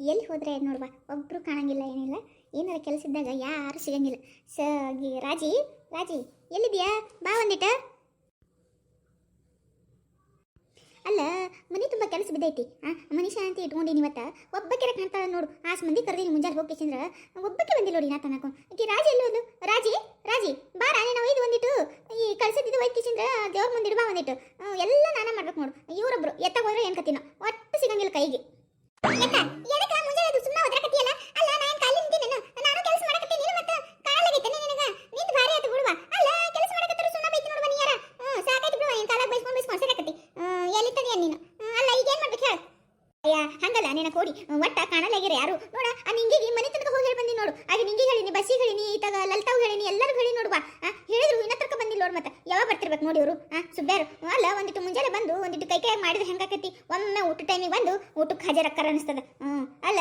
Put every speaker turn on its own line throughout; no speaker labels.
ಎಲ್ಲಿ ಹೋದ್ರೆ ನೋಡುವ? ಒಬ್ಬರು ಕಾಣಂಗಿಲ್ಲ, ಏನಿಲ್ಲ. ಏನಾರ ಕೆಲಸ ಇದ್ದಾಗ ಯಾರು ಸಿಗಂಗಿಲ್ಲ. ಸ, ಗಿ- ರಾಜಿ ರಾಜಿ ಎಲ್ಲಿದ್ಯಾ ಬಾ ಒಂದಿಟ. ಅಲ್ಲ, ಮನೆ ತುಂಬ ಕೆಲಸ ಬಿದ್ದೈತಿ. ಆ ಮನಿ ಶಾಂತಿ ಇಟ್ಕೊಂಡಿನಿ ಇವತ್ತ. ಒಬ್ಬಕ್ಕೆರೆ ಕಾಣ್ತಾ ನೋಡು. ಆಸ್ ಮಂದಿ ಕರೆದಿನಿ ಮುಂಜಾನೆ ಹೋಗ್ಬೇಕಂದ್ರ ಒಬ್ಬಕ್ಕೆ ಬಂದಿಲ್ಲ ನೋಡಿ ನಾ ತನಕ. ಆಕಿ ರಾಜಿ ಎಲ್ಲಿ ಒಂದು ರಾಜಿ ರಾಜಿ, ಬಾ ರಾಣಿ, ನಾವು ಇದು ಒಂದಿಟ್ಟು ಈ ಕಳ್ಸಿದ್ದು ಒಯ್ದು ಚಂದ್ರ ದೇವ್ರ ಮುಂದಿಡು, ಬಾ ಒಂದಿಟ್ಟು ಎಲ್ಲ ನಾನೇ ಮಾಡ್ಬೇಕು ನೋಡು. ಇವರೊಬ್ರು ಎತ್ತಾಗ ಹೋದ್ರೆ ಏನು ಕತ್ತಿನ ಒಟ್ಟು ಸಿಗಂಗಿಲ್ಲ ಕೈಗೆ. ಕೋಡಿ ಒಟ್ಟ ಕಾಣಲಾಗಿರ ಯಾರು? ನೋಡ, ಆ ನಿಂಗಿಗೆ ಮನೆ ತನಕ ಹೋಗಿ ಹೇಳಿ ಬಂದಿ ನೋಡು. ಆಗ ನಿಂಗೆ ಹೇಳಿನಿ ಬಸ್ಸಿಗೆ ಹೇಳಿನಿ ಈತಾಗ ಲಲಿತಾವ್ ಹೇಳಿನಿ ಎಲ್ಲರೂ ಹೇಳಿ ನೋಡುವ ಆ, ಹೇಳಿದ್ರು ಇನ್ನ ತನಕ ಬಂದಿಲ್ಲ ನೋಡು ಮತ್ತೆ ಯಾವಾಗ ಬರ್ತಿರ್ಬೇಕು ನೋಡಿ ಇವರು? ಹಾಂ ಸುಬ್ಬ್ಯಾರು ಅಲ್ಲ ಒಂದಿಟ್ಟು ಮುಂಜಾನೆ ಬಂದು ಒಂದಿಟ್ಟು ಕೈ ಕೈ ಮಾಡಿದ್ರೆ ಹೆಂಗಾಕೈತಿ ಒಮ್ಮೆ ಊಟ ಟೈಮಿಗೆ ಬಂದು ಊಟಕ್ಕೆ ಹಾಜರಕ್ಕಾರ ಅನಿಸ್ತದ. ಹ್ಞೂ ಅಲ್ಲ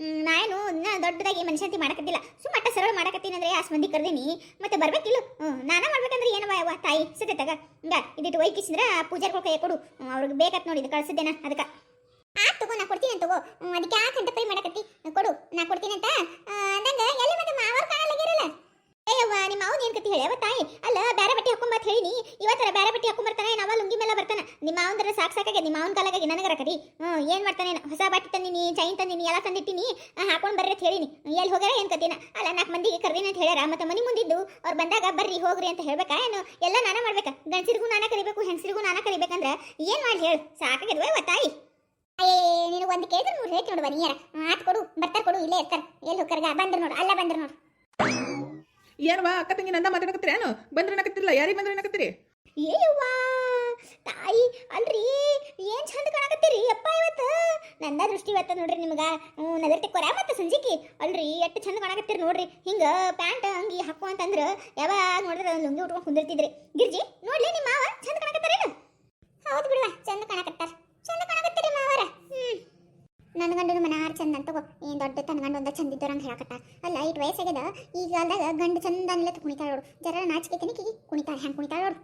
ಹ್ಮ್, ನಾನು ದೊಡ್ಡದಾಗಿ ಮನುಷ್ಯಂತಿ ಮಾಡಕತ್ತಿಲ್ಲ. ಸುಮ್ಮಟ್ಟ ಸರಳ ಮಾಡಕತ್ತೀನಿ ಅಂದ್ರೆ ಆಸ್ಮಂದಿ ಮಂದಿ ಕರ್ದೀನಿ. ಮತ್ತೆ ಬರ್ಬೇಕಿಲ್ಲ? ಹ್ಞೂ ನಾನ ಮಾಡ್ಬೇಕಂದ್ರೆ ಏನವ ಯಾವ ತಾಯಿ? ಸತ್ಯತಾಗ ಹಿಂಗ ಇದಿಟ್ಟು ಒಯ್ಕಿಸಿದ್ರ ಪೂಜಾರ್ಗಳು ಕೈ ಕೊಡು. ಅವ್ರಿಗೆ ಬೇಕತ್ ನೋಡಿ ಇದು ಕಳ್ಸಿದ್ದೇನ ಅದಕ್ಕೆ. ಆ ತಗೋ ನಾ ಕೊಡ್ತೀನಿ ಅಂತ ತಗೋ. ಅದಕ್ಕೆ ಯಾಕೆ ಗಂಟೆ ಪೈ ಮಾಡಕತ್ತಿ. ಕೊಡು ನಾ ಕೊಡ್ತೀನಿ ಅಂತ. ಅಂದಂಗ ಎಲ್ಲಿ ಮತ್ತೆ ಮಾವರ್ ಏಯವ್ವ ನಿಮ್ಮ ಮಾವನ್ ಏನ್ ಕತಿ ಹೇಳ್ಯಾವ ತಾಯಿ. ಅಲ್ಲ, ಬ್ಯಾರೆ ಬಟ್ಟೆ ಹಾಕೊಂಬತ್ ಹೇಳಿನಿ ಇವತ್ತರ ಬ್ಯಾರೆ ಬಟ್ಟೆ ಹಾಕೊಂಬರ್ತಾನೆ ನಾವ ಲುಂಗಿ ಮೇಲೆ ಬರ್ತಾನ. ನಿಮ್ಮ ಮಾವಂದ್ರ ಸಾಕ್ ಸಾಕಾಗೆ ನಿಮ್ಮ ಮಾವನ್ ಕಾಲಾಗಿ ನನಗರ ಕರಿ ಹ್ಞೂ ಏನ್ ಮಾಡ್ತಾನೆ? ಹೊಸ ಬಟ್ಟೆ ತಂದಿನಿ ಚೈನ್ ತಂದಿನಿ ಎಲ್ಲ ತಂದಿಟ್ಟಿನಿ ಹಾಕೊಂಡು ಬರ್ರಿ ಅಂತ ಹೇಳಿನಿ ಎಲ್ಲಿ ಹೋಗ್ಯಾರ ಏನ್ ಕತಿನ? ಅಲ್ಲ ನಾಲ್ಕು ಮಂದಿಗೆ ಕರ್ದೀನಿ ಅಂತ ಹೇಳ್ಯಾರ. ಮತ್ತೆ ಮನಿ ಮುಂದಿದ್ದು ಅವ್ರು ಬಂದಾಗ ಬರ್ರಿ, ಹೋಗ್ರಿ ಅಂತ ಹೇಳ್ಬೇಕಾ? ಏನು? ಎಲ್ಲ ನಾನ ಮಾಡ್ಬೇಕಾ? ಗಂಡಸರಿಗೂ ನಾನ ಕರಿಬೇಕು ಹೆಂಗಸರಿಗೂ ನಾನ ಕರಿಬೇಕಂದ್ರೆ ಏನ್ ಮಾಡಿ ಹೇಳು? ಸಾಕಾಗಿದ್ವ ತಾಯಿ. ಅಯ್ಯೇ ನೀನು ಒಂದು ಕೇಳಿದ್ರೆ ಮೂರು ಹೇಳ್ತಿ ನೋಡುವ ನೀಯರ ಆತ್ ಕೊಡು, ಬರ್ತಾರೆ ಕೊಡು, ಇಲ್ಲೇ ಇರ್ತಾರೆ. ಎಲ್ಲಿ ಹೋಗ್ಕರ್ಗ ಬಂದ್ರು ನೋಡು, ಅಲ್ಲ ಬಂದ್ರು ನೋಡು.
ಏನವಾ ಅಕ್ಕ ತಂಗಿ ನಂದ ಮಾತಾಡಕತ್ತೀರಿ? ಏನು? ಬಂದ್ರೆ ನಕತ್ತಿರಲ್ಲ ಯಾರಿಗೆ ಬಂದ್ರೆ
ಏಯವ್ವ ತಾಯಿ, ಅಲ್ರಿ, ಏನ್ ಚಂದ ಕಾಣಕತ್ತೀರಿ? ಅಪ್ಪ ಇವತ್ತು. ನಂದ ದೃಷ್ಟಿ ಇವತ್ತ ನೋಡ್ರಿ ನಿಮ್ಗ. ನದರ್ತಿ ಕೊರ ಮತ್ತೆ ಸಂಜಿಕಿ. ಅಲ್ರಿ, ಎಷ್ಟು ಚಂದ ಕಾಣಕತ್ತೀರಿ ನೋಡ್ರಿ. ಹಿಂಗ ಪ್ಯಾಂಟ್ ಅಂಗಿ ಹಾಕು ಅಂತಂದ್ರ ಯಾವಾಗ ನೋಡಿದ್ರ ಲುಂಗಿ ಉಟ್ಕೊಂಡು ಕುಂದಿರ್ತಿದ್ರಿ. ಗಿರ್ಜಿ, ನೋಡ್ಲಿ ನಿಮ್ಮ ಮಾವ, ಚಂದ ಕಾಣಕತ್ತಾರೇನು? ಹೌದು ಬಿಡುವ, ಚಂದ ಕಾಣಕತ್ತಾರ. ಚಂದ ಹ್ಮ್ ನನ್ನ ಗಂಡನ ಮನಾರ್ ಚಂದ ಅಂತ ಏನ್ ದೊಡ್ಡ ತನ್ನ ಗಂಡ ಒಂದ ಚಂದ ಇದ್ದೋರಂಗೆ ಹೇಳಕತ್ತ? ಅಲ್ಲ ಇಟ್ ವಯಸ್ಸಾಗ್ಯದ ಈ ಕಾಲದಾಗ ಗಂಡ ಚಂದ ಅನ್ಲತ್ತ ಕುಣಿತಾಳ ನೋಡು. ಜರ ನಾಚಿಕೆ ಕಿ ಕುಣಿತಾಳ ಹೆಂಗ್ ಕುಣಿತಾಳ ನೋಡು.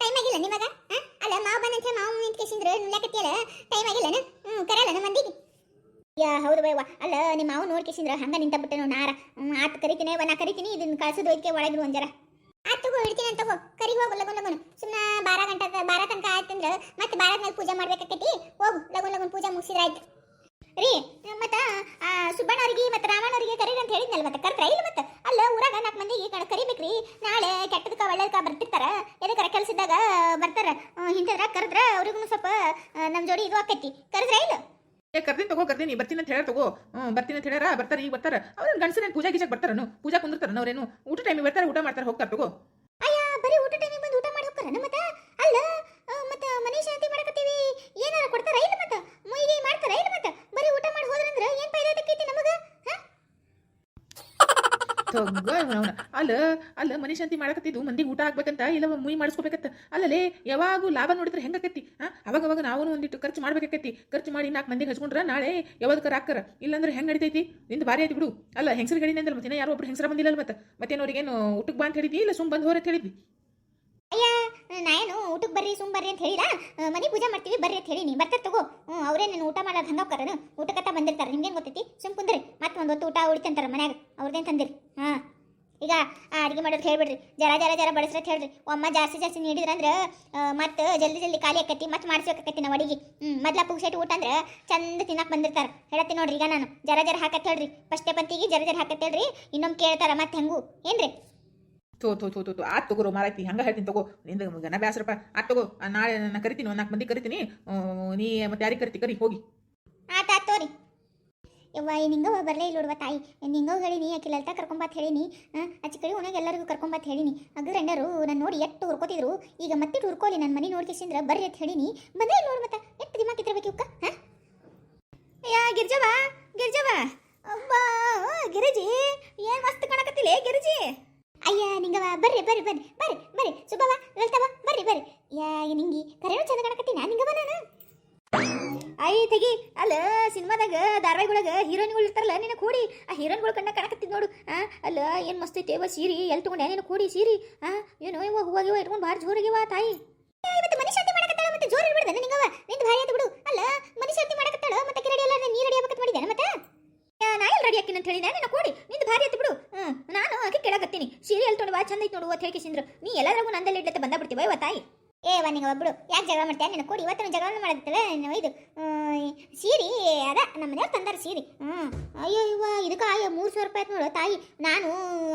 ಟೈಮ್ ಆಗಿಲ್ಲ ನಿಮಗ? ಅಲ್ಲ, ಮಾವ ಬಂದಂತೆ, ಮಾವ ನಿಂತ್ಕೇಸಿಂದ್ರ ನುಲ್ಯಾಕತ್ತಿಯಲ್ಲ ಟೈಮ್ ಆಗಿಲ್ಲನ ಹ್ಮ್ ಕರಲ್ಲ ನಮ್ಮ ಮಂದಿಗೆ. ಯಾ, ಹೌದು ಬೈವ ಅಲ್ಲ ನಿಮ್ಮ ಮಾವು ನೋಡ್ಕೇಸಿಂದ್ರ ಹಂಗ ನಿಂತ ಬಿಟ್ಟೆ ನಾರ. ಆತ್ ಕರಿತೀನಿ ನಾ ಕರಿತೀನಿ ಇದನ್ನ ಕಳ್ಸೋದು ಒಯ್ಕೆ ಒಳಗಿರು ಒಂಜರ ಆತ್ ತಗೋ ಇಡ್ತೀನಿ ಅಂತ ತಗೋ. ಕರಿ ಹೋಗು ಲಗುನ್ ಲಗುನ್. ಸುಮ್ಮನೆ ಬಾರ ಗಂಟೆ ಬಾರ ತನಕ ಆಯ್ತಂದ್ರ ಮತ್ತೆ ಬಾರದ ಮೇಲೆ ಪೂಜೆ ಮಾಡ್ಬೇಕಾಕೈತಿ? ಹೋಗು ಲಗುನ್ ಲಗುನ್ ಪೂಜೆ ಮುಗಿಸಿದ್ರ ಆಯ್ತು. ರೀ ಮತ್ತ ಆ, ಸುಬ್ಬಣ್ಣವ್ರಿಗೆ ಮತ್ತೆ ರಾಮಣ್ಣವ್ರಿಗೆ ಕರೀರಿ ಅಂತ ಹೇಳಿದ್ನಲ್ಲ ಮತ್ತೆ ಕರ್ತ್ರ ಇಲ್ಲ ಮತ್ತೆ? ಅಲ್ಲ ಊರಾಗ ನಾಲ್ಕು ಮಂದಿಗೆ ಕರ್- ಕರಿಬೇಕ್ರಿ. ನಾಳೆ ಕೆಟ್ಟದಕ್ಕ ಒಳ್ಳೇದಕ್ಕ ಬರ್ತಿರ್ತಾರ. ಎದಕ್ಕಾರ ಕೆಲಸ ಇದ್ದಾಗ ಬರ್ತಾರ ಹಿಂತದ್ರ ಕರೆದ್ರ ಅವ್ರಿಗೂ ಸ್ವಲ್ಪ ನಮ್ಮ ನಮ್ ಜೋಡಿ ಇದು ಆಕೈತಿ. ಕರೆದ್ರ ಇಲ್ಲ?
ಏ ಕರ್ತೀನಿ ತಗೋ ಕರ್ತೀನಿ ಬರ್ತೀನಿ ಅಂತ ಹೇಳ ತಗೋ. ಹ್ಞೂ ಬರ್ತೀನಿ ಅಂತ ಹೇಳ್ಯಾರ, ಬರ್ತಾರೆ ಈಗ ಬರ್ತಾರೆ. ಅವ್ರನ್ನ ಗಂಡಸರೇನು ಪೂಜಾ ಗೀಜಾಕ್ ಬರ್ತಾರನು? ಪೂಜಾ ಕುಂದಿರ್ತಾರನ ಅವ್ರೇನು? ಊಟ ಟೈಮಿಗೆ ಬರ್ತಾರೆ, ಊಟ ಮಾಡ್ತಾರೆ, ಹೋಗ್ತಾರೆ ತಗೋ.
ಅಯ್ಯ, ಬರೀ ಊಟ ಟೈಮಿಗೆ ಬಂದು ಊಟ ಮಾಡಿ ಹೋಗ್ತಾರೆ ಮತ್ತ ಅಲ್ಲ ಆ, ಮತ್ತ ಮನೆ ಶಾಂತಿ ಮಾಡಕತ್ತೀವಿ ಏನಾರ ಕೊಡ್ತಾರ ಇಲ್ಲ ಮತ್ತ ಮುಯ್ಗಿ ಮಾಡ್ತಾರ ಇಲ್ಲ ಮತ್ತ ಬರೀ ಊಟ ಮಾಡಿ ಹೋದ್ರಂದ್ರ ಏನ್ ಫೈದಾ ತಕ್ಕೈತಿ ನಮಗ ಹಾ
ತಗೋ ಅಲ್ಲ ಅಲ್ಲ, ಮನಿ ಶಾಂತಿ ಮಾಡಕತ್ತಿದ್ದು, ಮಂದಿಗೆ ಊಟ ಹಾಕ್ಬೇಕಂತ ಇಲ್ಲ ಮುಯಿ ಮಾಡಿಸ್ಕೋಬೇಕಂತ. ಅಲ್ಲಲೇ ಯಾವಾಗೂ ಲಾಭ ನೋಡಿದ್ರೆ ಹೆಂಗಕತ್ತಿ? ಅವಾಗ ಅವಾಗ ನಾವು ಒಂದಿಟ್ಟು ಖರ್ಚು ಮಾಡ್ಬೇಕಾಕತಿ ಖರ್ಚು ಮಾಡಿ ನಾಲ್ಕು ಮಂದಿಗೆ ಹಚ್ಕೊಂಡ್ರ ನಾಳೆ ಯಾವ್ದಕ್ಕಾರ ಹಾಕರ ಇಲ್ಲಾಂದ್ರೆ ಹೆಂಗ್ ನಡಿತೈತಿ? ನಿಂದು ಭಾರಿ ಆಯ್ತು ಬಿಡು. ಅಲ್ಲ ಹೆಂಗಸರು ಗಡಿ ಅಂದ್ರೆ ಮತ್ತೆ ಯಾರೋ ಒಬ್ರು ಹೆಂಗಸರ ಬಂದಿಲ್ಲ ಮತ್ತೆ? ಮತ್ತೇನು ಅವ್ರಿಗೇನು ಊಟಕ್ಕೆ ಬಾ ಅಂತ ಹೇಳಿದ್ವಿ ಇಲ್ಲ ಸುಮ್ ಬಂದು ಅಂತ ಹೇಳಿದ್ವಿ
ನಾನು ಊಟಕ್ಕೆ ಬರ್ರಿ, ಸುಮ್ ಬರ್ರಿ ಅಂತ ಹೇಳಿಲ್ಲ ಮನೆ ಪೂಜೆ ಮಾಡ್ತೀವಿ, ಬರ್ರಿ ಅಂತ ಹೇಳಿ ನೀ. ಬರ್ತಾರೆ ತಗೋ. ಅವರೇ ನೀನು ಊಟ ಮಾಡೋದು ಹಂಗ ಹೋಗ್ತಾರನು ಊಟಕ್ಕತ್ತ ಬಂದಿರ್ತಾರೆ, ನಿಮ್ಗೇನು ಗೊತ್ತೈತಿ? ಸುಮ್ ಕುಂದ್ರಿ. ಮತ್ತೆ ಒಂದು ಹೊತ್ತು ಊಟ ಉಳಿತಂತಾರ ಮನ್ಯಾಗ. ಅವ್ರದ್ದೇನು ತಂದಿರಿ? ಹಾಂ. ಈಗ ಆ ಅಡುಗೆ ಮಾಡೋದು ಹೇಳ್ಬಿಡ್ರಿ. ಜರ ಜರ ಜರ ಬಡಿಸ್ರತ್ ಹೇಳ್ರಿ. ಒಮ್ಮ ಜಾಸ್ತಿ ಜಾಸ್ತಿ ನೀಡಿದ್ರಂದ್ರೆ ಮತ್ತೆ ಜಲ್ದಿ ಜಲ್ದಿ ಖಾಲಿ ಆಕತಿ ಮತ್ತೆ ಮಾಡಿಸ್ಬೇಕಾಕತಿ ನಾವು ಅಡಿಗೆ. ಹ್ಞೂ ಮೊದ್ಲ ಪುಗ್ಸೆಟ್ ಊಟ ಅಂದ್ರೆ ಚಂದ ತಿನ್ನಕ್ಕೆ ಬಂದಿರ್ತಾರೆ. ಹೇಳತ್ತೀನಿ ನೋಡ್ರಿ ಈಗ ನಾನು. ಜರ ಜರ ಹಾಕತ್ ಹೇಳ್ರಿ. ಫಸ್ಟೇ ಪಂತಿಗೆ ಜರ ಜರ ಹಾಕತ್ ಹೇಳ್ರಿ. ಇನ್ನೊಮ್ಮೆ ಕೇಳ್ತಾರ ಮತ್ತೆ ಹೆಂಗು. ಏನ್ರಿ?
ತೋ ತೋ ತೋ ತೋ ಆತ್ ತಗೋರು ಮಾರಾಯ್ತಿ. ಹಂಗ ಹೇಳ್ತೀನಿ ತಗೋ. ನಿಂದ ಗನ ಬ್ಯಾಸ್ರಪ್ಪ. ಆತ್ ತಗೋ. ನಾಳೆ ನಾನು ಕರಿತೀನಿ ಒಂದು ನಾಲ್ಕು ಮಂದಿ ಕರಿತೀನಿ. ನೀ ಮತ್ತೆ ಯಾರಿಗೆ ಕರಿತಿ? ಕರಿ ಹೋಗಿ.
ಆತ ತೋರಿ ಯವ್ವ ನಿಂಗವ ಬರಲೇ ಇಲ್ಲ ನೋಡುವ ತಾಯಿ. ನಿಂಗವ್ ಹೇಳಿನಿ, ಆಕೆ ಲಲಿತಾ ಕರ್ಕೊಂಬತ್ ಹೇಳಿನಿ. ಅಚ್ಚ ಕಡೆ ಒಣಗೆ ಎಲ್ಲರಿಗೂ ಕರ್ಕೊಂಬತ್ ಹೇಳಿನಿ. ಎಣ್ಣರು ನಾನು ನೋಡಿ ಎಷ್ಟು ಹುರ್ಕೋತಿದ್ರು. ಈಗ ಮತ್ತೆ ಹುರ್ಕೋಲಿ ನನ್ನ ಮನೆ ನೋಡ್ಕೇಸಿಂದ್ರ ಬರ್ರಿ ಅಂತ ಹೇಳಿನಿ. ಬಂದೇ ನೋಡು ಮತ್ತೆ. ಎಷ್ಟು ದಿಮಾಕ್ ಇದ್ರಬೇಕು ಇವಕ್ಕ ಹಾಂ? ಯಾ ಗಿರ್ಜವ ಗಿರ್ಜವ ಅಬ್ಬಾ ಗಿರಿಜಿ, ಏನ್ ಮಸ್ತ್ ಕಾಣಕತ್ತಿಲ್ಲ ಗಿರಿಜಿ? ಅಯ್ಯ ನಿಂಗವ ಬರ್ರಿ ಬರ್ರಿ ಬರ್ರಿ ಬರ್ರಿ ಬರ್ರಿ. ಸುಬ್ಬವ ಲಲಿತವ ಬರ್ರಿ ಬರ್ರಿ. ಯಾ ನಿಂಗಿ ಕರೆನೂ ತೆಗಿ. ಅಲ್ಲ, ಸಿನಿಮಾದಾಗ ಧಾರಾವಾಹಿಗಳಾಗ ಹೀರೋಯಿನ್ಗಳು ಇರ್ತಾರಲ್ಲ, ನಿನ್ನ ಕೂಡಿ. ಆ ಹೀರೋಯಿನ್ಗಳು ಕಣ್ಣ ಕಾಣಕತ್ತಿದ್ ನೋಡು. ಅಲ್ಲ, ಏನು ಮಸ್ತ್ ಐತೆ ಇವ ಸೀರೆ ಎಲ್ಲಿ ತೊಗೊಂಡೆ ನಿನ್ನ ಕೂಡಿ ಸೀರಿ. ಹಾಂ ಏನು ಇವ ಹೂವಾಗ ಇವ ಇಟ್ಕೊಂಡು ಭಾರಿ ವಾ ತಾಯಿ. ಇವತ್ತು ಮನಿ ಶಾಂತಿ ಮಾಡಕತ್ತಾಳ ಮತ್ತೆ ಜೋರು ಇರ್ಬಿಡ್ದ ನಿಂಗವ? ನಿಂದು ಭಾರಿ ಆಯ್ತು ಬಿಡು. ಅಲ್ಲ, ಮನಿ ಶಾಂತಿ ಮಾಡಕತ್ತಾಳ ಮತ್ತೆ ಕಿರಡಿ ಎಲ್ಲ ನೀ ರೆಡಿ ಆಗಬೇಕು ಮಾಡಿದ್ದೆ ಮತ್ತೆ? ನಾ ಎಲ್ಲಿ ರೆಡಿ ಹಾಕಿನ ಅಂತ ಹೇಳಿ ನಾನು ಕೂಡಿ. ನಿಂದು ಭಾರಿ ಆಯ್ತು ಬಿಡು. ನಾನು ಅದಕ್ಕೆ ಕೇಳಕತ್ತೀನಿ. ಎಲ್ಲಿ ತೊಗೊಂಡು ಬಾ, ಚಂದ ಐತೆ ನೋಡು ಅಂತ ಹೇಳಿ ಸಿಂದ್ರು. ನೀ ಎಲ್ಲಾದ್ರಾಗೂ ನಂದಲ್ಲಿ ಇಡ್ಲತ್ತೆ ಬಂದ ಬಿಡ್ತೀವ ಇವ ತಾಯಿ. ನಿಂಗೆ ಒಬ್ಬಳು ಯಾಕೆ ಜಗಳ ಮಾಡ್ತೀಯ? ನಿನ್ನ ಕೊಡಿ ಇವತ್ತು ಜಗಳ ಮಾಡಿರ್ತವೆ. ಇದು ಸೀರೆ ಅದ, ನಮ್ಮ ಮನೆಯವ್ರು ತಂದಾರ ಸೀರೆ. ಹ್ಞೂ ಅಯ್ಯೋ ಇವ ಇದಕ್ಕೆ ಅಯ್ಯೋ, ಮೂರು ಸಾವಿರ ರೂಪಾಯಿ ಆಯ್ತು ನೋಡು, ತಾಯಿ. ನಾನು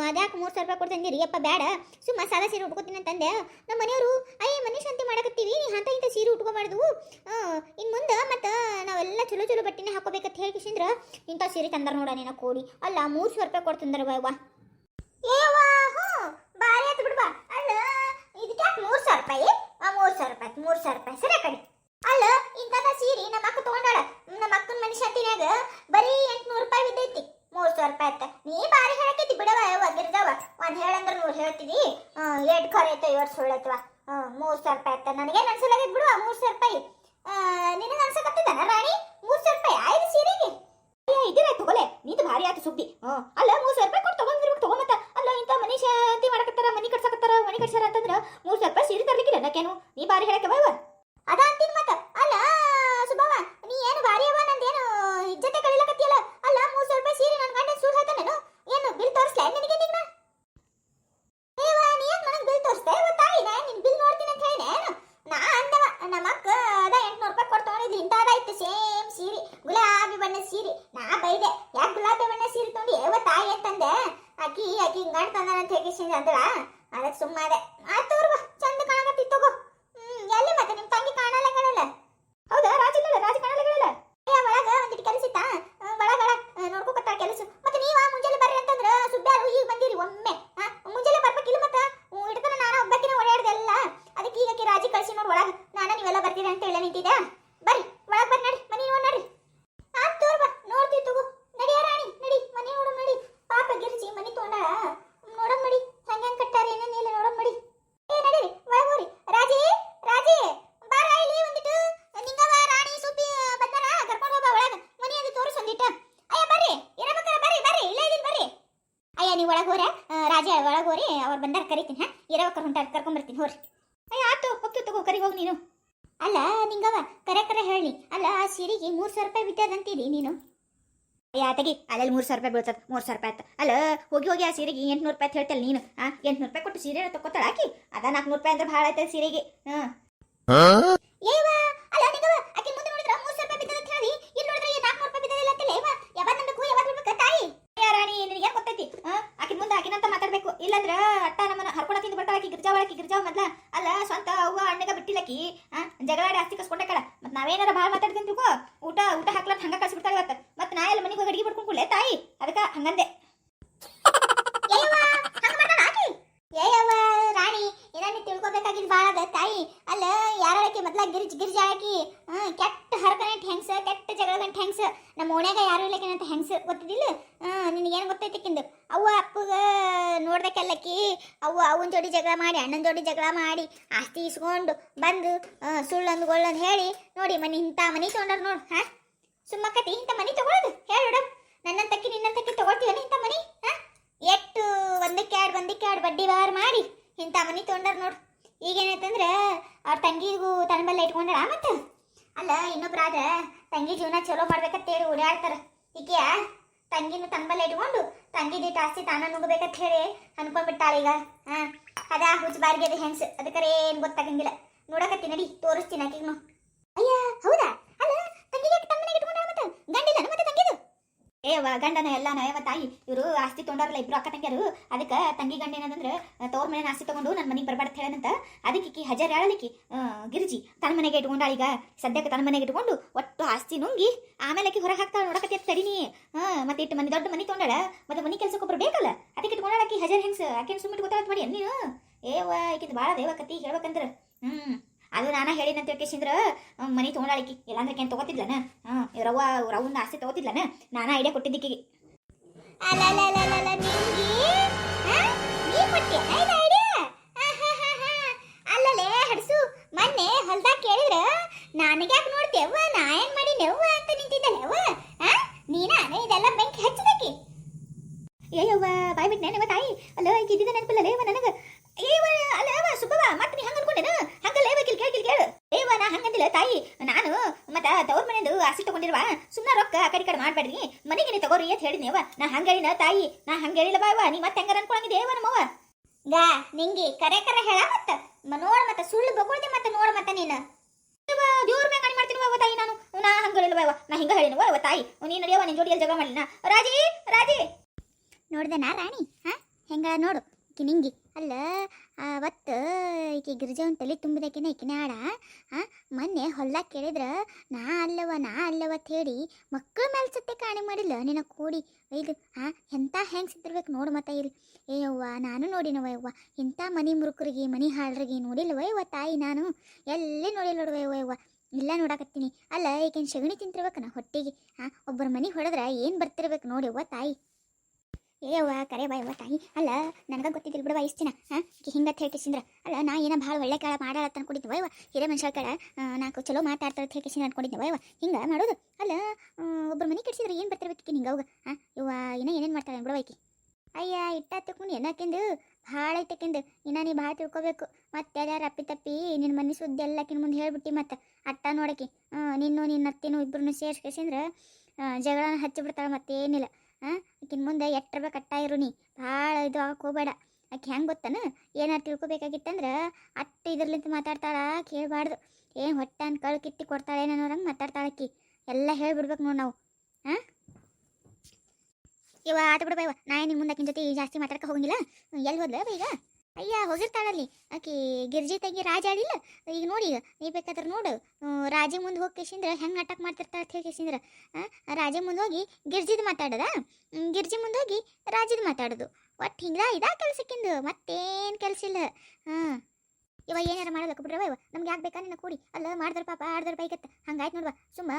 ಅದ್ಯಾಕೆ ಮೂರು ಸಾವಿರ ರೂಪಾಯಿ ಕೊಡ್ತಂದಿರಿ ಅಪ್ಪ ಬೇಡ ಸುಮ್ಮ ಸಾದಾ ಸೀರೆ ಉಟ್ಕೋತೀನಿ ಅಂತಂದೆ. ನಮ್ಮ ಮನೆಯವರು, ಅಯ್ಯ ಮನೆ ಶಾಂತಿ ಮಾಡಕತ್ತೀವಿ. ನೀ ಅಂತ ಇಂಥ ಸೀರೆ ಉಟ್ಕೊಬಾರ್ದು. ಇನ್ನು ಮುಂದೆ ಮತ್ತು ನಾವೆಲ್ಲ ಚಲೋ ಚಲೋ ಬಟ್ಟೆನೇ ಹಾಕೋಬೇಕಂತ ಹೇಳಿ ಕಿಶಿಂದ್ರ, ಇಂಥ ಸೀರೆ ತಂದಾರ ನೋಡ ನೀನು ಕೋಡಿ. ಅಲ್ಲ, ಮೂರು ಸಾವಿರ ರೂಪಾಯಿ ಕೊಡ್ತಂದಾರ ವಾ ಏವಾ ಹ್ಞೂ ಬಾರಿ ಆಯ್ತು ಬಿಡ್ಬಾ ಅಲ್ಲ ಇದಕ್ಕೆ ಯಾಕೆ ಮೂರು ಸಾವಿರ ರೂಪಾಯಿ ಆ ಮೂರು ಸಾವಿರ ರೂಪಾಯಿ ಮೂರು ಸಾವಿರ ರೂಪಾಯಿ ಅಲ್ಲ ಇಂಥದ ಸೀರೆ ನಮ್ಮ ಅಕ್ಕ ತಗೊಂಡಾಳ. ನಮ್ಮ ಅಕ್ಕನ ಮನೆ ಶಾಂತಿನ್ಯಾಗ ಬರೀ ಎಂಟ್ನೂರು ರೂಪಾಯಿ ಬಿದ್ದೈತಿ. ಮೂರು ಸಾವಿರ ರೂಪಾಯಿ ಆಯ್ತ ನೀ ಬಾರಿ ಹೇಳಕೈತಿ ಬಿಡವ ಯವ್ವ ಗಿರ್ಜವ. ಒಂದ್ ಹೇಳಂದ್ರ ನೂರು ಹೇಳ್ತಿದಿ ಎರಡು ಖರೆ ಐತೆ ಇವತ್ತು ಸುಳ್ಳೈತವ ಮೂರು ಸಾವಿರ ರೂಪಾಯಿ ಆಯ್ತ ನನಗೇನು ಅನ್ಸಲಾಗಿದ್ ಬಿಡುವ ಮೂರು ಸಾವಿರ ರೂಪಾಯಿ. ನಿನಗೆ ಅನ್ಸಕತ್ತಿದ್ದಾನ ರಾಣಿ ಮೂರು ಸಾವಿರ ರೂಪಾಯಿ ಆಯ್ತು ಸೀರೆಗೆ ಇದಿರ ತಗೊಲೆ ನಿಂದು ಭಾರಿ ಆಯ್ತು ಸುದ್ದಿ ಹ್ಮ್. ಅಲ್ಲ ಮೂರು ಸಾವಿರ ರೂಪಾಯಿ ಕೊಟ್ಟು ತಗೊಂಡ್ಬಿಡ್ಬೇಕು ತಗೊಂಬತ್ತ ಅಲ್ಲ ಇಂಥ ಮನಿ ಶಾಂತಿ ಮಾಡಕತ್ತಾರ ಮನಿ ಕಟ್ಸಕತ್ತಾರ ಮನಿ ಕಟ್ಸಾರ ಅಂತಂದ್ರ ಮೂರು ಸಾವಿರ ರೂಪಾಯಿ ಸೀರೆ ತರ್ಲಿಕ್ಕಿಲ್ಲ ನಕೇನು ನೀ ಬಾರಿ ಹೇಳಕ್ಕೆ ಬೈವ ಅದ ಅಂತೀನಿ ಮತ್ತ. ಅಲ್ಲ, ಸುಬ್ಬವ್ವ, ನೀ ಏನು ಬಾರಿ ಅವ ನಂದೇನು ಇಜ್ಜತೆ ಕಳಿಲಕತ್ತಿಯಲ್ಲ ಅಲ್ಲ, ಮೂರು ಸಾವಿರ ರೂಪಾಯಿ ಸೀರೆ ನನ್ನ ಗಂಡ ಸೂಟ್ ಹಾಕನೇನು ಏನು ಬಿಲ್ ತೋರಿಸ್ಲ ನಿನಗೆ ನಿನ್ನ ಏವ ನೀ ಯಾಕೆ ನನಗೆ ಬಿಲ್ ತೋರಿಸ್ದೆ? ನಾ ನಿನ್ ಬಿಲ್ ನೋಡ್ತೀನಿ ಅಂತ ಏನು? ನಾ ಅಂದವ, ನಮ್ಮ ಅಕ್ಕ ಅದ ಎಂಟ್ನೂರು ರೂಪಾಯಿ ಕೊಟ್ಟು ತಗೊಂಡಿದ್ಲಿ ಇಂಥದಾಯ್ತು ಸೇಮ್ ಸೀರೆ, ಗುಲಾಬಿ ಬಣ್ಣದ ಸೀರೆ. ನಾ ಬೈದೆ, ಯಾಕೆ ಗುಲಾಬಿ ಬಣ್ಣ ಸೀರೆ ತೊಗೊಂಡು? ಏವ ತಾಯಿ ಅಂತಂದೆ? ಆಕಿ ಆಕಿ ಗಂಡ ತಂದಾನಂತ ಅಂತ ಹೇಗಿಸಿಂದ ಅಂದಳ? ಅದಕ್ಕೆ ಸುಮ್ಮನೆ ಆಯ್ತು ತೋರ್ವ ಚಂದ ಕಾಣಕತ್ತಿ ತಗೋ ಹ್ಮ್ ಎಲ್ಲಿ ಮತ್ತೆ ನಿಮ್ ತಂಗಿ ಕಾಣಲ್ಲ ಕಾಣಲ್ಲ ಹೌದಾ ರಾಜ ಇಲ್ಲ ರಾಜ ಕಾಣಲ್ಲ ಏ ಒಳಗ ಒಂದಿಟ್ಟು ಕೆಲಸ ಇತ್ತಾ ಆ, ಒಳಗ ನೋಡ್ಕೋಕತ್ತ ಕೆಲಸ ಮತ್ತೆ ನೀವ ಮುಂಜಾನೆ ಬರ್ರಿ ಅಂತಂದ್ರ ಸುಬ್ಬ್ಯಾರು ಈಗ ಬಂದಿರಿ ಒಮ್ಮೆ ಆ, ಮುಂಜಾನೆ ಬರ್ಬೇಕಿಲ್ಲ ಮತ್ತ ಹಿಡ್ಕೊಂಡು ನಾನು ಒಬ್ಬಕಿನ ಓಡಾಡ್ದೆಲ್ಲ ಅದಕ್ಕೆ ಈಗ ಆಕಿ ರಾಜಿ ಕಳ್ಸಿ ನೋಡ್ ಒಳಗ ನಾನ ನೀವೆಲ್ಲ ಬರ್ತೀರಿ ಅಂತ ಹೇಳ ನಿಂತಿದ್ದೆ ಬರ್ರಿ, ಒಳಗೆ ಬರ್ರಿ ನಡಿ ಮನೆ ನೋಡ್ ನಡಿ ಆತ್ ತೋರ್ ಬಾ, ನೋಡ್ತೀವಿ ತಗೋ. ನಡಿ ರಾಣಿ, ನಡಿ, ಮನೆ ನೋಡು ನಡಿ. ಪಾಪ ಗಿರ್ಜಿ, ಮನೆ ತೊಗೊಂಡಾಳ. ನೋಡಮ್ ನಡಿ ಹಂಗ ಹೆಂಗ್ ಕಟ್ಟಾರ ಏನೇನಿಲ್ಲ ನೋಡಮ್ ನಡಿ ಏ, ನಡಿ ಒಳಗೆ ಹೋರಿ ರಾಜಿ ರಾಜಿ ಬಾರ ಇಲ್ಲಿ ಒಂದಿಟ್ಟು ನಿಂಗವ ರಾಣಿ, ಸುಬ್ಬಿ ಬಂದಾರ, ಕರ್ಕೊಂಡು ಹೋಗ ಒಳಗೆ. ಮನೆ ಅದು ತೋರಿಸ್ ಒಂದಿಟ್ಟ ಅಯ್ಯ, ಬರ್ರಿ, ಇರಬೇಕಾರ, ಬರ್ರಿ ಬರ್ರಿ, ಇಲ್ಲೇ ಇದೀನಿ, ಬರ್ರಿ. ಅಯ್ಯ, ನೀವು ಒಳಗೆ ಹೋರೆ ರಾಜ ಒಳಗೆ ಹೋರಿ ಅವ್ರು ಬಂದಾರ ಕರಿತೀನಿ, ಹಾ? ಇರಬೇಕಾರ, ಹೊಂಟಾರ, ಕರ್ಕೊಂಡ್ ಬರ್ತೀನಿ ಹೋರಿ ಅಯ್ಯ, ಆತು, ಹೋಗ್ತೀವಿ ತಗೋ ಕರಿ ಹೋಗಿ ನೀನು. ಅಲ್ಲ ನಿಂಗವ ಕರೆ ಕರೆ ಹೇಳಿ. ಅಲ್ಲ ಆ ಸೀರೆಗೆ ಮೂರು ಸಾವಿರ ರೂಪಾಯಿ ಬಿದ್ದದಂತೀರಿ ನೀನು? ಯಾತಗಿ ಅಲ್ಲಲ್ಲಿ ಮೂರು ಸಾವಿರ ರೂಪಾಯಿ ಬೀಳ್ತದ? ಮೂರು ಸಾವಿರ ರೂಪಾಯಿ ಆಯ್ತು. ಅಲ್ಲ ಹೋಗಿ ಹೋಗಿ ಆ ಸೀರೆಗೆ ಎಂಟ್ನೂರು ರೂಪಾಯಿ ಅಂತ ಹೇಳ್ತಲ್ಲ ನೀನು. ಆ ಎಂಟ್ನೂರು ರೂಪಾಯಿ ಕೊಟ್ಟು ಸೀರೆ ತಗೋತಾಳ ಆಕಿ? ಅದ ನಾಲ್ಕುನೂರು ರೂಪಾಯಿ ಅಂದ್ರೆ ಭಾಳ ಆಯ್ತದೆ ಸೀರೆಗೆ. ಹಾಂ? ಏವಾ ಅಲ್ಲ ನಿಂಗವ ಆಕಿ ಮುಂದೆ ನೋಡಿದ್ರ ಮೂರು ಸಾವಿರ ರೂಪಾಯಿ ಬಿದ್ದದ ಅಂತ ಹೇಳಿ ಇಲ್ಲಿ ನೋಡಿದ್ರೆ ಈ ನಾಲ್ಕುನೂರು ರೂಪಾಯಿ ಬಿದ್ದದಿಲ್ಲ ಅಂತಲ್ಲ ಏವ ಯಾವಾಗ ನಂಬೇಕು ಯಾವಾಗ ಬಿಡ್ಬೇಕ ತಾಯಿ ಅಯ್ಯ ರಾಣಿ ನಿನಗೆ ಗೊತ್ತೈತಿ ಆ ಆಕಿ ಮುಂದೆ ಆಕಿನಂತ ಮಾತಾಡ್ಬೇಕು ಇಲ್ಲಂದ್ರ ಅಟ್ಟ ನಮ್ಮನ್ನ ಹರ್ಕೊಳ ತಿಂದು ಬರ್ತಾಳ ಆಕಿ ಗಿರ್ಜಾವ ಆಕಿ ಗಿರ್ಜಾವ ಮೊದ್ಲ ಅಲ್ಲ ಸ್ವಂತ ಅವ್ವ ಅಣ್ಣಗ ಬಿಟ್ಟಿಲ್ಲಕಿ ಆ ಜಗಳಾಡಿ ಆಸ್ತಿ ಕಸ್ಕೊಂಡಕಳ ಮತ್ ನಾವೇನಾರ ಭಾಳ ಮಾತಾಡ್ತೀನಿ ತಿಳ್ಕೊ ಊಟ ಊಟ ಹಾಕ್ಲತ್ ಹಂಗ ಕಳ್ಸಿಬಿಡ್ತಾಳ ಇವತ್ತು ಮತ್ ನಾ ಎಲ್ಲ ಮನೆಗೆ ಹೋಗಿ ಅಡಿಗೆ ಮಾಡ್ಕೊಂಡ್ಕೊಳ್ಳೆ ತಾಯಿ ಅದಕ್ಕ ಹಂಗಂದೆ ಏಯವ್ವ ರಾಣಿ ಏನಾನಿ ತಿಳ್ಕೊಬೇಕಾಗಿದ್ದು ಭಾಳ ತಾಯಿ, ಅಲ್ಲ ಯಾರಳಕಿ ಮೊದ್ಲ ಗಿರ್ಜ್ ಗಿರ್ಜ್ ಹಾಕಿ ಹ್ಮ್, ಕೆಟ್ಟ ಹರಕನೆಟ್ ಹೆಂಗ್ಸ, ಕೆಟ್ಟ ಜಗಳಗಂಟ ಹೆಂಗ್ಸ, ನಮ್ಮ ಓಣ್ಯಾಗ ಯಾರು ಇಲ್ಲಕಿನಂತ ಹೆಂಗ್ಸ ಗೊತ್ತಿದಿಲ್ಲ ಹ್ಮ್, ನಿನಗೇನು ಗೊತ್ತೈತಿಕ್ಕಿಂದು ಅವ್ವ ಅಪ್ಪಗ ನೋಡ್ದಕ್ಕೆಲ್ಲಕ್ಕಿ ಅವ್ವ ಅವನ ಜೋಡಿ ಜಗಳ ಮಾಡಿ, ಅಣ್ಣನ ಜೋಡಿ ಜಗಳ ಮಾಡಿ, ಆಸ್ತಿ ಇಸ್ಕೊಂಡು ಬಂದು ಸುಳ್ಳೊಂದು ಗೊಳ್ಳೊಂದು ಹೇಳಿ, ನೋಡಿ ಮನೆ ಇಂಥ ಮನೆ ತೊಗೊಂಡಾರ ನೋಡು, ಹಾ? ಸುಮ್ಮಕ್ಕತಿ ಇಂಥ ಮನೆ ತಗೊಳ್ಳೋದು ಹೇಳು ನನ್ನಂತಕ್ಕಿ ನಿನ್ನಂತಕ್ಕಿ ತಗೊಳ್ತೀವನ ಇಂಥ ಮನೆ? ಹಾ? ಎಷ್ಟು ಒಂದಕ್ಕೆ ಎರಡು ಒಂದಕ್ಕೆ ಎರಡು ಬಡ್ಡಿ ವ್ಯವಹಾರ ಮಾಡಿ ಇಂಥ ಮನೆ ತೊಗೊಂಡಾರ ನೋಡು. ಈಗೇನೈತಂದ್ರೆ ಅವ್ರ ತಂಗಿಗೂ ತನ್ನ ಮೇಲೆ ಇಟ್ಕೊಂಡಾಳ ಮತ್ತೆ? ಅಲ್ಲ ಇನ್ನೊಬ್ರಾದ್ರೆ ತಂಗಿ ಜೀವನ ಚಲೋ ಮಾಡ್ಬೇಕಂತ ಹೇಳಿ ಓಡಾಡ್ತಾರ. ಈಕೆಯ ತಂಗಿನ ತನ್ನ ಬಲ್ಲ ಇಟ್ಕೊಂಡು ತಂಗಿದಿಟ್ಟು ಆಸ್ತಿ ತಾನ ನುಗ್ಬೇಕಂತ ಹೇಳಿ ಅನ್ಕೊಂಡ್ಬಿಟ್ಟಾಳ ಈಗ. ಹಾ, ಅದ ಹುಚ್ಚ ಬಾರಿಗೆ ಅದು ಏನು ಗೊತ್ತಾಗಂಗಿಲ್ಲ. ನೋಡಕತ್ತಿ ನಡಿ, ತೋರಿಸ್ತೀನಿ ಆಕಿಗ್ನು. ಅಯ್ಯ, ಹೌದಾ ಅಲ್ಲ ತಂಗಿಗೆ ತಮ್ಮನೆ ಇಟ್ಕೊಂಡಾಳ ಮತ್ತೆ ಗಂಡಿಲ್ಲ ಮತ್ತೆ ತಂಗಿದು ಏವ ಗಂಡನ ಎಲ್ಲ ನಯವ ತಾಯಿ ಇವರು ಆಸ್ತಿ ತೊಗೊಂಡಾರಲ್ಲ ಇಬ್ರು ಅಕ್ಕ ತಂಗಿಯರು. ಅದಕ್ಕೆ ತಂಗಿ ಗಂಡ ಏನಂದ್ರೆ ತವ್ರ ಮನೆ ಆಸ್ತಿ ತಗೊಂಡು ನನ್ನ ಮನೆಗೆ ಬರಬಾರ್ದು ಹೇಳಂತ ಅದಕ್ಕೆ ಹಜಾರ್ ಹೇಳಲಿಕ್ಕಿ ಗಿರಿಜಿ ತನ್ನ ಮನೆಗೆ ಇಟ್ಕೊಂಡಾಳ ಈಗ ಸದ್ಯಕ್ಕೆ ತನ್ನ ಮನೆಗೆ ಇಟ್ಕೊಂಡು ಒಟ್ಟು ಆಸ್ತಿ ನುಂಗಿ ಆಮೇಲೆ ಆಕಿ ಹೊರಗೆ ಹಾಕ್ತಾಳ ನೋಡಕತ್ತೆ ತಡಿನಿ. ಹಾ, ಮತ್ತೆ ಇಟ್ಟು ಮನೆ, ದೊಡ್ಡ ಮನೆ ತೊಗೊಂಡಾಳ. ಮತ್ತೆ ಮನೆ ಕೆಲ್ಸಕ್ಕೊಬ್ರು ಬೇಕಲ್ಲ? ಅದಕ್ಕೆ ಇಟ್ಕೊಂಡಾಳ ಆಕಿ ಹಜಾರ್ ಹೆಂಗ್ಸ? ಆಕೆ ಸುಮ್ಮಿಟ್ಟು ಗೊತ್ತಾಗತ್ತೆ ಮಾಡಿ ನೀನು ಏವ ಈಕಿದ್ ಭಾಳ ದೇವ ಕತಿ ಹೇಳ್ಬೇಕಂದ್ರೆ. ಹ್ಮ್. ಅದು ನಾನ ಹೇಳಿನಂತ ಕೇಸಿಂದ್ರ ಮನೆ ತೊಗೊಂಡಾಳಿಕಿ ಇಲ್ಲಾಂದ್ರೆ ಕೇನ್ ತಗೋತಿದ್ಲನ? ಹಾಂ ರವ್ವ ರವ್ವನ ಆಸೆ ತಗೋತಿದ್ಲನ? ನಾನು ಐಡಿಯಾ ಕೊಟ್ಟಿದ್ದಕ್ಕಿಗೆ ಅಲ್ಲಲೇ, ಹಡ್ಸು ಮೊನ್ನೆ ಹೊಲ್ದಾಗ ಕೇಳಿದ್ರ ನನಗೆ ಯಾಕೆ ನೋಡ್ತೇವ್ವ ನಾ ಏನ್ ಮಾಡಿನವ್ವ ಅಂತ ನಿಂತಿದ್ದಲ್ಲವ್ವ ನೀನ ಇದೆಲ್ಲ ಬೆಂಕಿ ಹಚ್ಚದಕ್ಕೆ ಏಯವ್ವ ಬಾಯ್ ಬಿಟ್ನೆ ನಿಮ್ಮ ತಾಯಿ ಅಲ್ಲ ಈಗ ಇದ್ದಿದ್ದ ನೆನಪಿಲ್ಲ ಲೇವ ನನಗ ಏವ ಅಲ್ಲ ಅವ ಸುಬ್ಬವ ಮತ್ತೆ ನೀ ಹಂಗ ಅನ್ಕೊಂಡೇನ ಹಂಗ ಲೇವ ಕಿಲ್ ಕೇಳ್ ಕಿಲ್ ಕೇಳು ಏವ ನಾ ಹಂಗಂದಿಲ್ಲ ತಾಯಿ ನಾನು ಮತ್ತ ತವ್ರ ಮನೆದು ಆಸ್ತಿ ತಗೊಂಡಿರುವ
ಸುಮ್ಮನೆ ರೊಕ್ಕ ಆ ಕಡೆ ಈ ಕಡೆ ಮಾಡ್ಬೇಡ್ರಿ ಮನೆಗೆ ತಗೋರಿ ಅಂತ ಹೇಳಿದ್ನೇವ ನಾ ಹಂಗೇಳಿನ ತಾಯಿ? ನಾ ಹಂಗೇಳಿಲ್ಲ ಬಾವ ನೀ ಮತ್ತೆ ಹೆಂಗಾರ ಅನ್ಕೊಳಂಗಿದ್ದೇವ ನಮ್ಮವ್ವ
ಗಾ ನಿಂಗೆ ಕರೆ ಕರೆ ಹೇಳ ಮತ್ತ. ನೋಡ ಮತ್ತ ಸುಳ್ಳು ಬಗೊಳ್ತಿ ಮತ್ತೆ ನೋಡ ಮತ್ತ ನೀನು.
ದೇವ್ರ ಮ್ಯಾಗ ಕಣಿ ಮಾಡ್ತೀನಿ ಅವ್ವ ತಾಯಿ ನಾನು. ನಾ ಹಂಗೆ ಹೇಳಿಲ್ಲ ಬಾಯ್ವ ನಾ ಹಿಂಗೆ ಹೇಳಿನ ಬಾಯ್ವ ತಾಯಿ. ನೀ ನಡೆಯವ ನಿನ್ ಜೋಡಿಯಲ್ಲಿ ಜಗ ಮಾಡಿನ ರಾಜಿ ರಾಜಿ!
ನೋಡ್ದನಾ ರಾಣಿ? ಹಾ? ಹೆಂಗ ನೋಡು. ಈಕಿ ನಿಂಗಿ. ಅಲ್ಲ ಅವತ್ತು ಈಕಿ ಗಿರಿಜವನ್ ತಲೆ ತುಂಬಿದಕಿನ ಈಕಿನ ಆಡ. ಹಾ ಮೊನ್ನೆ ಹೊಲ ಕೇಳಿದ್ರ, ನಾ ಅಲ್ಲವ ನಾ ಅಲ್ಲವ ಹೇಳಿ ಮಕ್ಕಳ ಮೇಲೆ ಸತ್ತೆ ಕಾಣಿ ಮಾಡಿಲ್ಲ. ನಿನ್ನ ಕೂಡಿ, ಇದು ಹಾ ಎಂತ ಹೆಂಗ್ ಸಿದ್ದಿರ್ಬೇಕು ನೋಡು ಮತ್ತ ಇಲ್ಲಿ ಏಯವ್ವ ಯವ್ವ, ನಾನು ನೋಡಿನವ ಯವ್ವ. ಇಂಥ ಮನಿ ಮುರುಕರಿಗೆ, ಮನಿ ಹಾಳ್ರಿಗೆ ನೋಡಿಲ್ವ ಯವ್ವ ತಾಯಿ ನಾನು? ಎಲ್ಲಿ ನೋಡಿಲ್ಲ ನೋಡುವ ಯವ್ವ ಯವ್ವ. ಇಲ್ಲ ನೋಡಾಕತ್ತೀನಿ. ಅಲ್ಲ ಈಗೇನು ಸಗಣಿ ತಿಂತಿರ್ಬೇಕನ ಹೊಟ್ಟಿಗೆ? ಹಾ ಒಬ್ಬರ ಮನಿ ಹೊಡೆದ್ರ ಏನು ಬರ್ತಿರ್ಬೇಕು ನೋಡಿ ಯವ್ವ ತಾಯಿ. ಏಯವ್ವ ಕರೆ ಬಾಯವ್ವ ತಾಯಿ. ಅಲ್ಲ, ನನಗ ಗೊತ್ತಿದ್ದಿಲ್ಲ ಬಿಡವ ಇಷ್ಟು ದಿನ. ಹಾಂ ಹಿಂಗತ್ ಹೇಳ್ಕಿಸಿಂದ್ರ ಅಲ್ಲ, ನಾ ಏನೋ ಭಾಳ ಒಳ್ಳೆ ಕಾಳ ಅಂತ ಅನ್ಕೊಂಡಿದ್ದೆ ವಯವ ಹಿರೇ ಮನುಷ್ಯ ಕಡೆ ನಾಲ್ಕು ಚಲೋ ಮಾತಾಡ್ತಾರೆ ಹೇಳ್ಕಿಸಿನ ಅನ್ಕೊಂಡಿದ್ದೆ ವಯವ ಹಿಂಗೆ ಮಾಡೋದು. ಅಲ್ಲ ಒಬ್ರು ಮನೆ ಕೆಡಿಸಿದ್ರೆ ಏನು ಬರ್ತಿರ್ಬೇಕಿಕ್ಕಿ ನಿಂಗೆ ಅವಾಗ? ಹಾಂ ಇವ ಏನೋ ಏನೇನು ಮಾಡ್ತಾಳೆ ಬಿಡವ ಈಕಿ? ಅಯ್ಯ, ಇಟ್ಟ ತಿಳ್ಕೊಂಡು ಏನಕ್ಕಿಂದು ಭಾಳ ಐತಕ್ಕಿಂದು ಇನ್ನ ನೀ ಭಾಳ ತಿಳ್ಕೊಬೇಕು. ಮತ್ತೆ ಯಾರು ಅಪ್ಪಿ ತಪ್ಪಿ ನಿನ್ನ ಮನೆ ಸುದ್ದಿ ಎಲ್ಲಕ್ಕಿನ ಮುಂದೆ ಹೇಳ್ಬಿಟ್ಟು ಮತ್ತೆ ಅಟ್ಟ ನೋಡಕಿ. ನಿನ್ನು ನಿನ್ನ ಅತ್ತೇನು ಇಬ್ಬರನ್ನು ಸೇರಿಸ್ಕೇಸಿಂದ್ರೆ ಜಗಳನ ಹಚ್ಚಿ ಬಿಡ್ತಾಳೆ ಮತ್ತೇನಿಲ್ಲ. ಹಾಂ ಆಕಿನ ಮುಂದೆ ಎಟ್ಟರ ಕಟ್ಟ ಇರು ನೀ. ಭಾಳ ಇದು ಆಗಕ್ಕೆ ಹೋಗಬೇಡ. ಆಕೆ ಹೆಂಗೆ ಗೊತ್ತನ? ಏನಾರು ತಿಳ್ಕೊಬೇಕಾಗಿತ್ತಂದ್ರೆ ಅಟ್ಟ ಇದ್ರಲಿಂತ ಮಾತಾಡ್ತಾಳ? ಕೇಳಬಾರ್ದು. ಏನು ಹೊಟ್ಟೆ ಕಳ್ ಕಳು ಕಿತ್ತಿ ಕೊಡ್ತಾಳೆ ಅನ್ನೋರಂಗೆ ಮಾತಾಡ್ತಾಳೆ ಆಕಿ. ಎಲ್ಲ ಹೇಳ್ಬಿಡ್ಬೇಕು ನೋಡಿ ನಾವು. ಹಾಂ ಇವ ಆತ ಬಿಡಪ್ಪ ಇವ. ನಾ ನಿನ್ನ ಮುಂದೆ ಆಕಿನ ಜೊತೆ ಜಾಸ್ತಿ ಮಾತಾಡ್ಕ ಹೋಗಂಗಿಲ್ಲ ಎಲ್ಲಿ ಹೋದ್ಲ ಈಗ? ಅಯ್ಯ, ಹೋಗಿರ್ತಾಳಲ್ಲಿ. ಆಕಿ ಗಿರ್ಜಿ ತಂಗಿ ರಾಜ ಆಡಿಲ್ಲ ಈಗ ನೋಡಿ ಈಗ ಬೇಕಾದ್ರೆ ನೋಡು. ರಾಜಿ ಮುಂದೆ ಹೋಗಿ ಕೇಸಿಂದ್ರೆ ಹೆಂಗೆ ನಾಟಕ ಮಾಡ್ತಿರ್ತಾಳೆ ಅಂತ ಹೇಳಿ ಕೇಸಿಂದ್ರೆ ರಾಜಿ ಮುಂದೆ ಹೋಗಿ ಗಿರ್ಜಿದ್ ಮಾತಾಡದ. ಗಿರ್ಜಿ ಮುಂದೆ ಹೋಗಿ ರಾಜಿದ್ ಮಾತಾಡೋದು. ಒಟ್ಟು ಹಿಂಗ ಇದಾ ಕೆಲ್ಸಕ್ಕಿಂದು? ಮತ್ತೇನು ಕೆಲಸ ಇಲ್ಲ. ಹಾಂ. ಇವ ಏನಾರ ಮಾಡಬೇಕು ಬಿಡ್ರವ ಇವ? ನಮ್ಗೆ ಯಾಕೆ ಬೇಕಾ ನಿನ್ನ ಕೂಡಿ? ಅಲ್ಲ, ಮಾಡಿದ್ರ ಪಾಪ, ಆಡ್ದ್ರ ಬೈಕತ್ತ. ಹಂಗಾಯ್ತು ನೋಡ್ವಾ. ಸುಮ್ಮ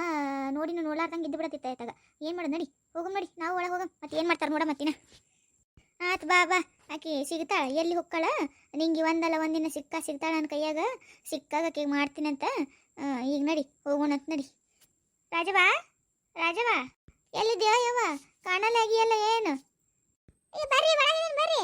ನೋಡಿನ ನೋಡ್ಲಾರ್ದಂಗೆ ಇದ್ದು ಬಿಡತ್ತಿತ್ತ ಆಯ್ತಾಗ ಏನು ಮಾಡೋದು ನಡಿ? ಹೋಗು ನಡಿ. ನಾವು ಒಳಗೆ ಹೋಗಮ್. ಮತ್ತೆ ಏನು ಮಾಡ್ತಾರೆ ನೋಡ ಮತ್ತಿನ. ಆತು ಬಾ ಬಾ. ಆಕಿ ಸಿಗ್ತಾಳ? ಎಲ್ಲಿ ಹೋಕ್ಕಳ? ನಿಂಗೆ ಒಂದಲ್ಲ ಒಂದಿನ ಸಿಕ್ಕ ಸಿಗ್ತಾಳ ನನ್ನ ಕೈಯಾಗ. ಸಿಕ್ಕಾಗ ಆಕಿಗೆ ಮಾಡ್ತೀನಂತ ಈಗ ನಡಿ ಹೋಗೋಣಂತ ನಡಿ. ರಾಜವಾ ರಾಜವಾ ಎಲ್ಲಿದ್ಯಾ ಯವ್ವ? ಕಾಣಲಾಗಿ ಎಲ್ಲ ಏನು? ಏ, ಬರ್ರಿ ಬರ್ರಿ.